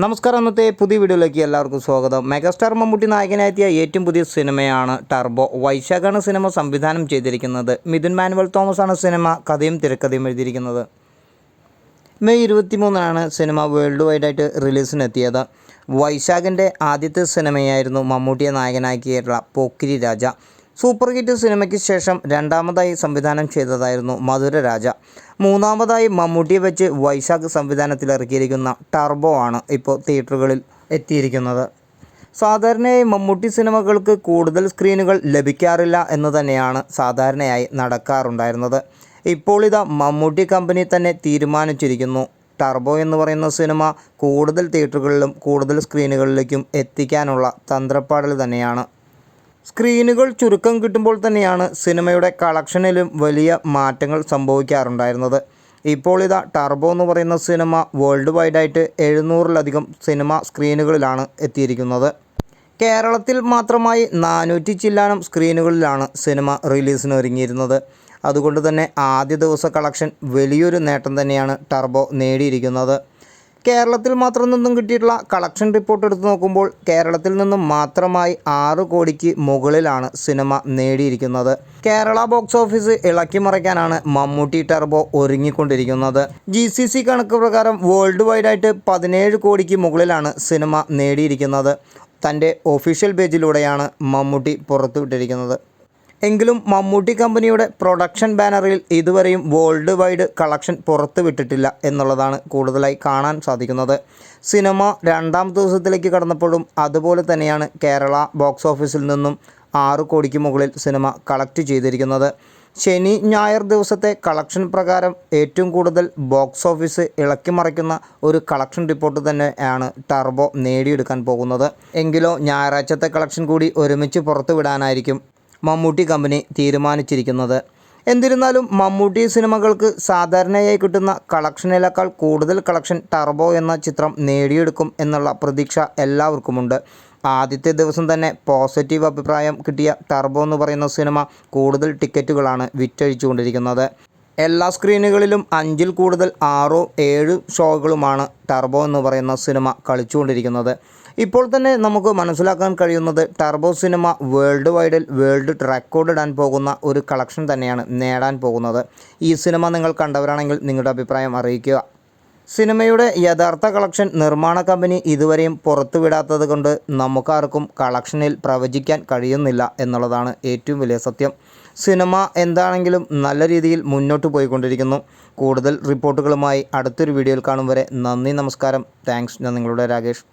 നമസ്കാരം അന്നത്തെ പുതിയ വീഡിയോയിലേക്ക് എല്ലാവർക്കും സ്വാഗതം. മെഗാസ്റ്റാർ മമ്മൂട്ടി നായകനായെത്തിയ ഏറ്റവും പുതിയ സിനിമയാണ് ടർബോ വൈശാഖാണ് സിനിമ സംവിധാനം ചെയ്തിരിക്കുന്നത്. മിഥുൻ മാനുവൽ തോമസ് ആണ് സിനിമ കഥയും തിരക്കഥയും എഴുതിയിരിക്കുന്നത്. മെയ് ഇരുപത്തിമൂന്നിനാണ് സിനിമ വേൾഡ് വൈഡായിട്ട് റിലീസിനെത്തിയത്. വൈശാഖിന്റെ ആദ്യത്തെ സിനിമയായിരുന്നു മമ്മൂട്ടിയെ നായകനാക്കിയിട്ടുള്ള പോക്കിരി രാജ. സൂപ്പർ ഹിറ്റ് സിനിമയ്ക്ക് ശേഷം രണ്ടാമതായി സംവിധാനം ചെയ്തതായിരുന്നു മധുരരാജ മൂന്നാമതായി മമ്മൂട്ടിയെ വെച്ച് വൈശാഖ് സംവിധാനത്തിൽ ഇറക്കിയിരിക്കുന്ന ടർബോ ആണ് ഇപ്പോൾ തിയേറ്ററുകളിൽ എത്തിയിരിക്കുന്നത്. സാധാരണയായി മമ്മൂട്ടി സിനിമകൾക്ക് കൂടുതൽ സ്ക്രീനുകൾ ലഭിക്കാറില്ല എന്ന് തന്നെയാണ് സാധാരണയായി നടക്കാറുണ്ടായിരുന്നത്. ഇപ്പോൾ ഇതാ മമ്മൂട്ടി കമ്പനി തന്നെ തീരുമാനിച്ചിരിക്കുന്നു. ടർബോ എന്ന് പറയുന്ന സിനിമ കൂടുതൽ തിയേറ്ററുകളിലും കൂടുതൽ സ്ക്രീനുകളിലേക്കും എത്തിക്കാനുള്ള തന്ത്രപ്പാടിൽ തന്നെയാണ്. സ്ക്രീനുകൾ ചുരുക്കം കിട്ടുമ്പോൾ തന്നെയാണ് സിനിമയുടെ കളക്ഷനിലും വലിയ മാറ്റങ്ങൾ സംഭവിക്കാറുണ്ടായിരുന്നത്. ഇപ്പോൾ ഇതാ ടർബോ എന്ന് പറയുന്ന സിനിമ വേൾഡ് വൈഡായിട്ട് എഴുന്നൂറിലധികം സിനിമ സ്ക്രീനുകളിലാണ് എത്തിയിരിക്കുന്നത്. കേരളത്തിൽ മാത്രമായി നാനൂറ്റി ചില്ലാനം സ്ക്രീനുകളിലാണ് സിനിമ റിലീസിന് ഒരുങ്ങിയിരുന്നത്. അതുകൊണ്ട് തന്നെ ആദ്യ ദിവസ കളക്ഷൻ വലിയൊരു നേട്ടം തന്നെയാണ് ടർബോ നേടിയിരിക്കുന്നത്. കേരളത്തിൽ മാത്രം നിന്നും കിട്ടിയിട്ടുള്ള കളക്ഷൻ റിപ്പോർട്ട് എടുത്തു നോക്കുമ്പോൾ കേരളത്തിൽ നിന്നും മാത്രമായി ആറ് കോടിക്ക് മുകളിലാണ് സിനിമ നേടിയിരിക്കുന്നത്. കേരള ബോക്സ് ഓഫീസ് ഇളക്കി മറിക്കാനാണ് മമ്മൂട്ടി ടർബോ ഒരുങ്ങിക്കൊണ്ടിരിക്കുന്നത്. ജി സി സി കണക്ക് പ്രകാരം വേൾഡ് വൈഡായിട്ട് പതിനേഴ് കോടിക്ക് മുകളിലാണ് സിനിമ നേടിയിരിക്കുന്നത്. തന്റെ ഒഫീഷ്യൽ പേജിലൂടെയാണ് മമ്മൂട്ടി പുറത്തുവിട്ടിരിക്കുന്നത്. എങ്കിലും മമ്മൂട്ടി കമ്പനിയുടെ പ്രൊഡക്ഷൻ ബാനറിൽ ഇതുവരെയും വേൾഡ് വൈഡ് കളക്ഷൻ പുറത്തുവിട്ടിട്ടില്ല എന്നുള്ളതാണ് കൂടുതലായി കാണാൻ സാധിക്കുന്നത്. സിനിമ രണ്ടാം ദിവസത്തിലേക്ക് കടന്നപ്പോഴും അതുപോലെ തന്നെയാണ് കേരള ബോക്സ് ഓഫീസിൽ നിന്നും ആറ് കോടിക്ക് മുകളിൽ സിനിമ കളക്ട് ചെയ്തിരിക്കുന്നത്. ശനി ഞായർ ദിവസത്തെ കളക്ഷൻ പ്രകാരം ഏറ്റവും കൂടുതൽ ബോക്സ് ഓഫീസ് ഇളക്കി മറിക്കുന്ന ഒരു കളക്ഷൻ റിപ്പോർട്ട് തന്നെയാണ് ടർബോ നേടിയെടുക്കാൻ പോകുന്നത്. എങ്കിലോ ഞായറാഴ്ചത്തെ കളക്ഷൻ കൂടി ഒരുമിച്ച് പുറത്തുവിടാനായിരിക്കും മമ്മൂട്ടി കമ്പനി തീരുമാനിച്ചിരിക്കുന്നത്. എന്നിരുന്നാലും മമ്മൂട്ടി സിനിമകൾക്ക് സാധാരണയായി കിട്ടുന്ന കളക്ഷനിലേക്കാൾ കൂടുതൽ കളക്ഷൻ ടർബോ എന്ന ചിത്രം നേടിയെടുക്കും എന്നുള്ള പ്രതീക്ഷ എല്ലാവർക്കുമുണ്ട്. ആദ്യത്തെ ദിവസം തന്നെ പോസിറ്റീവ് അഭിപ്രായം കിട്ടിയ ടർബോ എന്ന് പറയുന്ന സിനിമ കൂടുതൽ ടിക്കറ്റുകളാണ് വിറ്റഴിച്ചുകൊണ്ടിരിക്കുന്നത്. എല്ലാ സ്ക്രീനുകളിലും അഞ്ചിൽ കൂടുതൽ ആറോ ഏഴ് ഷോകളുമാണ് ടർബോ എന്ന് പറയുന്ന സിനിമ കളിച്ചുകൊണ്ടിരിക്കുന്നത്. ഇപ്പോൾ തന്നെ നമുക്ക് മനസ്സിലാക്കാൻ കഴിയുന്നത് ടർബോ സിനിമ വേൾഡ് വൈഡിൽ വേൾഡ് റെക്കോർഡ് ഇടാൻ പോകുന്ന ഒരു കളക്ഷൻ തന്നെയാണ് നേടാൻ പോകുന്നത്. ഈ സിനിമ നിങ്ങൾ കണ്ടവരാണെങ്കിൽ നിങ്ങളുടെ അഭിപ്രായം അറിയിക്കുക. സിനിമയുടെ യഥാർത്ഥ കളക്ഷൻ നിർമ്മാണ കമ്പനി ഇതുവരെയും പുറത്തുവിടാത്തത് കൊണ്ട് നമുക്കാർക്കും കളക്ഷനിൽ പ്രവചിക്കാൻ കഴിയുന്നില്ല എന്നുള്ളതാണ് ഏറ്റവും വലിയ സത്യം. സിനിമ എന്താണെങ്കിലും നല്ല രീതിയിൽ മുന്നോട്ട് പോയിക്കൊണ്ടിരിക്കുന്നു. കൂടുതൽ റിപ്പോർട്ടുകളുമായി അടുത്തൊരു വീഡിയോയിൽ കാണും വരെ നന്ദി നമസ്കാരം. താങ്ക്സ്. ഞാൻ നിങ്ങളുടെ രാകേഷ്.